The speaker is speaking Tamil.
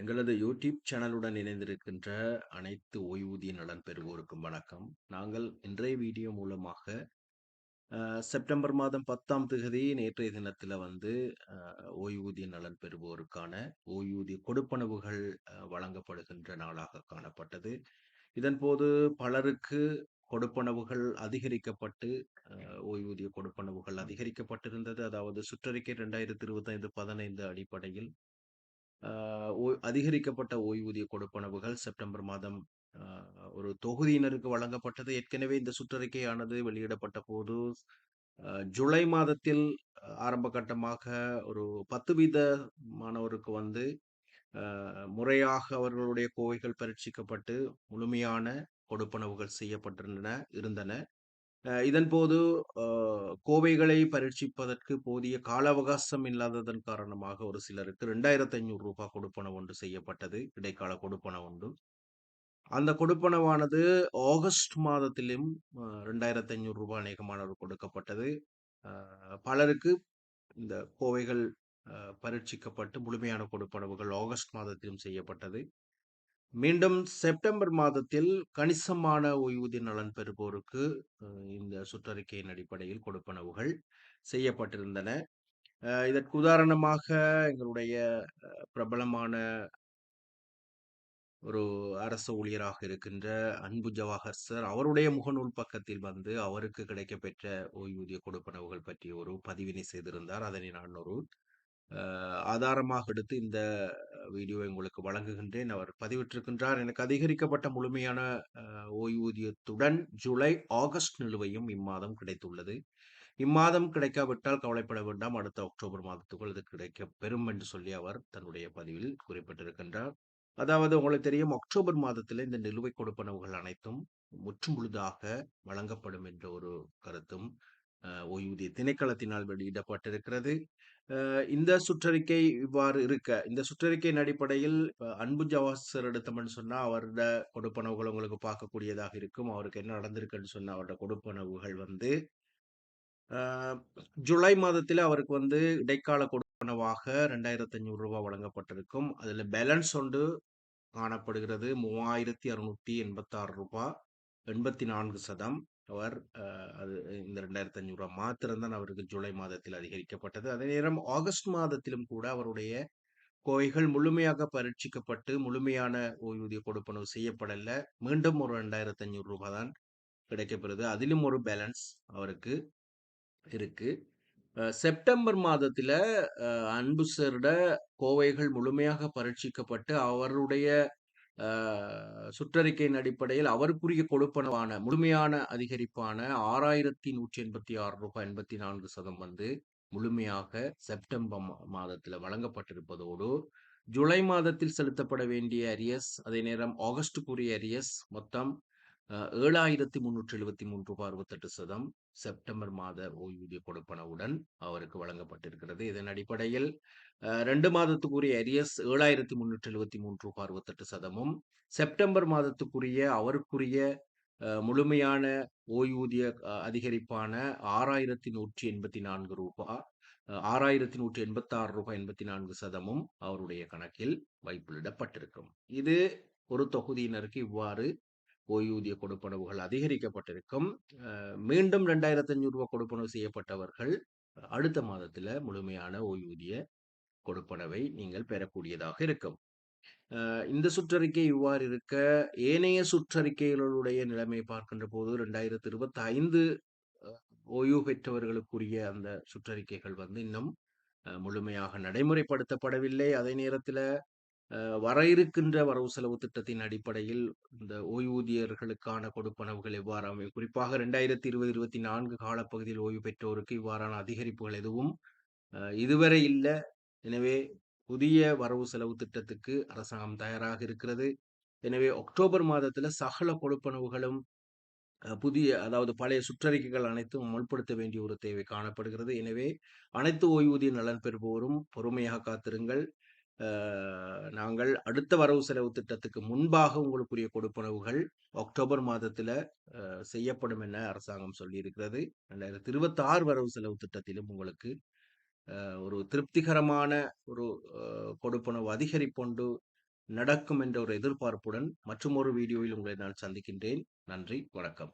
எங்களது யூடியூப் சேனலுடன் இணைந்திருக்கின்ற அனைத்து ஓய்வூதிய நலன் பெறுவோருக்கும் வணக்கம். நாங்கள் இன்றைய வீடியோ மூலமாக செப்டம்பர் மாதம் பத்தாம் தேதி நேற்றைய தினத்தில் வந்து ஓய்வூதிய நலன் பெறுவோருக்கான ஓய்வூதிய கொடுப்பனவுகள் வழங்கப்படுகின்ற நாளாக காணப்பட்டது. இதன் போது பலருக்கு கொடுப்பனவுகள் அதிகரிக்கப்பட்டு ஓய்வூதிய கொடுப்பனவுகள் அதிகரிக்கப்பட்டிருந்தது. அதாவது சுற்றறிக்கை ரெண்டாயிரத்தி இருபத்தைந்து பதினைந்து அடிப்படையில் அதிகரிக்கப்பட்ட ஓய்வூதிய கொடுப்பனவுகள் செப்டம்பர் மாதம் ஒரு தொகுதியினருக்கு வழங்கப்பட்டது. ஏற்கனவே இந்த சுற்றறிக்கையானது வெளியிடப்பட்ட போது ஜூலை மாதத்தில் ஆரம்ப கட்டமாக ஒரு பத்து வீத மாணவருக்கு வந்து முறையாக அவர்களுடைய கோவைகள் பரீட்சிக்கப்பட்டு முழுமையான கொடுப்பனவுகள் செய்யப்பட்டிருந்தன இருந்தன. இதன் போது கோவைகளை பரீட்சிப்பதற்கு போதிய கால அவகாசம் இல்லாததன் காரணமாக ஒரு சிலருக்கு ரெண்டாயிரத்தி ஐநூறு ரூபாய் கொடுப்பனவு ஒன்று செய்யப்பட்டது. இடைக்கால கொடுப்பனவு ஒன்று. அந்த கொடுப்பனவானது ஆகஸ்ட் மாதத்திலும் ரெண்டாயிரத்தி ஐநூறு ரூபாய் அநேகமானவர் கொடுக்கப்பட்டது. பலருக்கு இந்த கோவைகள் பரீட்சிக்கப்பட்டு முழுமையான கொடுப்பனவுகள் ஆகஸ்ட் மாதத்திலும் செய்யப்பட்டது. மீண்டும் செப்டம்பர் மாதத்தில் கணிசமான ஓய்வூதிய நலன் பெறுவோருக்கு அஹ், இந்த சுற்றறிக்கையின் அடிப்படையில் கொடுப்பனவுகள் செய்யப்பட்டிருந்தன. அஹ், இதற்கு உதாரணமாக எங்களுடைய அஹ், பிரபலமான ஒரு அரசு ஊழியராக இருக்கின்ற அன்பு ஜவாஹர் சார் அவருடைய முகநூல் பக்கத்தில் வந்து அவருக்கு கிடைக்கப்பெற்ற ஓய்வூதிய கொடுப்பனவுகள் பற்றி ஒரு பதிவினை செய்திருந்தார். அதனை நான் ஒரு ஆதாரமாக எடுத்து இந்த வீடியோவை உங்களுக்கு வழங்குகின்றேன். அவர் பதிவிட்டிருக்கின்றார். எனக்கு அதிகரிக்கப்பட்ட முழுமையான ஓய்வூதியத்துடன் ஜூலை ஆகஸ்ட் நிலுவையும் இம்மாதம் கிடைத்துள்ளது. இம்மாதம் கிடைக்காவிட்டால் கவலைப்பட வேண்டாம். அடுத்த அக்டோபர் மாதத்துக்குள் இது கிடைக்க பெறும் என்று சொல்லி அவர் தன்னுடைய பதிவில் குறிப்பிட்டிருக்கின்றார். அதாவது உங்களுக்கு தெரியும் அக்டோபர் மாதத்தில் இந்த நிலுவை கொடுப்பனவுகள் அனைத்தும் முற்று முழுதாக வழங்கப்படும் என்ற ஒரு கருத்தும் ஓய்வூதிய திணைக்களத்தினால் வெளியிடப்பட்டிருக்கிறது. இந்த சுற்றறிக்கை இவ்வாறு இருக்க இந்த சுற்றறிக்கையின் அடிப்படையில் அன்பு ஜவாசர் எடுத்தோம்னு சொன்னா அவரோட கொடுப்பனவுகள் உங்களுக்கு பார்க்கக்கூடியதாக இருக்கும். அவருக்கு என்ன நடந்திருக்குன்னு சொன்னா அவரோட கொடுப்பனவுகள் வந்து ஜூலை மாதத்தில் அவருக்கு வந்து இடைக்கால கொடுப்பனவாக ரெண்டாயிரத்தி அஞ்சூறு ரூபாய் வழங்கப்பட்டிருக்கும். அதுல பேலன்ஸ் ஒன்று காணப்படுகிறது. மூவாயிரத்தி அறுநூத்தி எண்பத்தாறு ரூபாய் எண்பத்தி நான்கு சதம். அவர் அது இந்த ரெண்டாயிரத்தி ஐநூறு ரூபாய் மாத்திரம்தான் அவருக்கு ஜூலை மாதத்தில் அதிகரிக்கப்பட்டது. அதே நேரம் ஆகஸ்ட் மாதத்திலும் கூட அவருடைய கோவைகள் முழுமையாக பரீட்சிக்கப்பட்டு முழுமையான ஓய்வூதிய கொடுப்பனவு செய்யப்படல. மீண்டும் ஒரு ரெண்டாயிரத்தி ஐநூறு ரூபாய் தான் கிடைக்கப்பெறுது. அதிலும் ஒரு பேலன்ஸ் அவருக்கு இருக்கு. செப்டம்பர் மாதத்துல அன்பு சரோட கோவைகள் முழுமையாக பரீட்சிக்கப்பட்டு அவருடைய சுற்றறிக்கையின் அடிப்படையில் அவருக்குரிய கொடுப்பனவான முழுமையான அதிகரிப்பான ஆறாயிரத்தி நூற்றி எண்பத்தி ஆறு ரூபாய் எண்பத்தி நான்கு சதம் வந்து முழுமையாக செப்டம்பர் மா- வழங்கப்பட்டிருப்பதோடு ஜூலை மாதத்தில் செலுத்தப்பட வேண்டிய அரியஸ் அதே நேரம் ஆகஸ்டுக்குரிய அரியஸ் மொத்தம் ஏழாயிரத்தி முன்னூற்றி எழுபத்தி மூன்று ரூபாய் அறுபத்தெட்டு சதம் செப்டம்பர் மாத ஓய்வூதிய கொடுப்பனவுடன் அவருக்கு வழங்கப்பட்டிருக்கிறது. இதன் அடிப்படையில் ரெண்டு மாதத்துக்குரிய அரியஸ் ஏழாயிரத்தி முன்னூற்றி எழுபத்தி மூன்று ரூபாய் அறுபத்தெட்டு சதமும் செப்டம்பர் மாதத்துக்குரிய அவருக்குரிய அஹ், முழுமையான ஓய்வூதிய அஹ், அதிகரிப்பான ஆறாயிரத்தி நூற்றி எண்பத்தி நான்கு ரூபாய் ஆறாயிரத்தி நூற்றி எண்பத்தாறு ரூபாய் எண்பத்தி நான்கு சதமும் அவருடைய கணக்கில் வைப்பிலிடப்பட்டிருக்கும். இது ஒரு தொகுதியினருக்கு இவ்வாறு ஓய்வூதிய கொடுப்பனவுகள் அதிகரிக்கப்பட்டிருக்கும். அஹ், மீண்டும் ரெண்டாயிரத்தி ஐநூறு ரூபாய் கொடுப்பனவு செய்யப்பட்டவர்கள் அடுத்த மாதத்துல முழுமையான ஓய்வூதிய கொடுப்பனவை நீங்கள் பெறக்கூடியதாக இருக்கும். இந்த சுற்றறிக்கை இவ்வாறு இருக்க ஏனைய சுற்றறிக்கைகளுடைய நிலைமை பார்க்கின்ற போது ரெண்டாயிரத்தி இருபத்தி ஐந்து ஓய்வு பெற்றவர்களுக்குரிய அந்த சுற்றறிக்கைகள் வந்து இன்னும் முழுமையாக நடைமுறைப்படுத்தப்படவில்லை. அதே நேரத்தில் வர இருக்கின்ற வரவு செலவு திட்டத்தின் அடிப்படையில் இந்த ஓய்வூதியர்களுக்கான கொடுப்பனவுகள் எவ்வாறு அமையும்? குறிப்பாக ரெண்டாயிரத்தி இருபது இருபத்தி நான்கு காலப்பகுதியில் ஓய்வு பெற்றோருக்கு இவ்வாறான அதிகரிப்புகள் எதுவும் அஹ், இதுவரை இல்லை. எனவே புதிய வரவு செலவு திட்டத்துக்கு அரசாங்கம் தயாராக இருக்கிறது. எனவே அக்டோபர் மாதத்துல சகல கொடுப்பனவுகளும் புதிய அதாவது பழைய சுற்றறிக்கைகள் அனைத்தும் அமல்படுத்த வேண்டிய ஒரு தேவை காணப்படுகிறது. எனவே அனைத்து ஓய்வூதிய நலன் பெறுபவரும் பொறுமையாக காத்திருங்கள். நாங்கள் அடுத்த வரவு செலவு திட்டத்துக்கு முன்பாக உங்களுக்குரிய கொடுப்பனவுகள் அக்டோபர் மாதத்தில் செய்யப்படும் என அரசாங்கம் சொல்லியிருக்கிறது. ரெண்டாயிரத்தி இருபத்தி ஆறு வரவு செலவு திட்டத்திலும் உங்களுக்கு ஒரு திருப்திகரமான ஒரு கொடுப்பனவு அதிகரிப்பொண்டு நடக்கும் என்ற ஒரு எதிர்பார்ப்புடன் மற்றும் ஒரு வீடியோவில் உங்களை நான் சந்திக்கின்றேன். நன்றி வணக்கம்.